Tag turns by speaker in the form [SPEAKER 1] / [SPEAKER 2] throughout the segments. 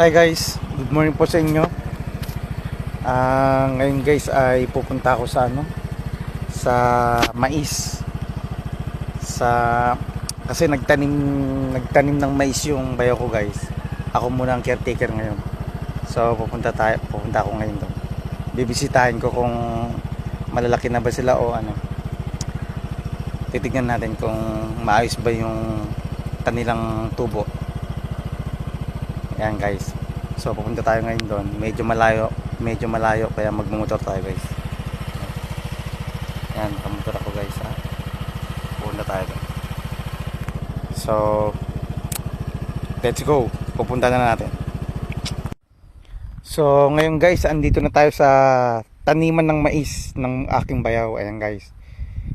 [SPEAKER 1] Hi guys, good morning po sa inyo. Ah, ngayon guys ay pupunta ako sa ano sa mais. Sa kasi nagtanim nagtanim ng mais yung bayo ko guys. Ako muna ang caretaker ngayon. So pupunta tayo, pupunta ako ngayon doon. Bibisitahin ko kung malalaki na ba sila o ano. Titignan natin kung maayos ba yung kanilang tubo. Yan guys. So pupunta tayo ngayon doon. Medyo malayo, medyo malayo kaya magmumotor tayo guys. Yan, kamotor ako guys ha. Pupunta tayo doon. So let's go. Pupunta na natin. So ngayon guys, andito na tayo sa taniman ng mais ng aking bayaw. Ayan guys.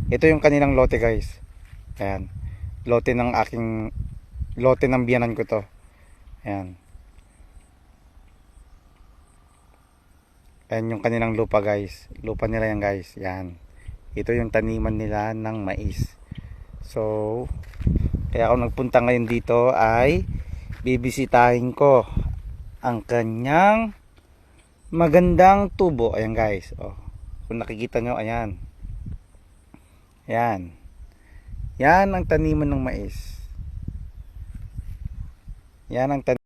[SPEAKER 1] Ito yung kanilang lote guys. Ayan. Lote ng aking lote ng biyanan ko to. Ayan. Ayan yung kanilang lupa guys. Lupa nila yan guys. Yan. Ito yung taniman nila ng mais. So, kaya ako nagpunta ngayon dito ay bibisitahin ko ang kanyang magandang tubo. Ayan guys. Oh. Kung nakikita nyo, ayan. Yan. Yan ang taniman ng mais. Yan ang taniman.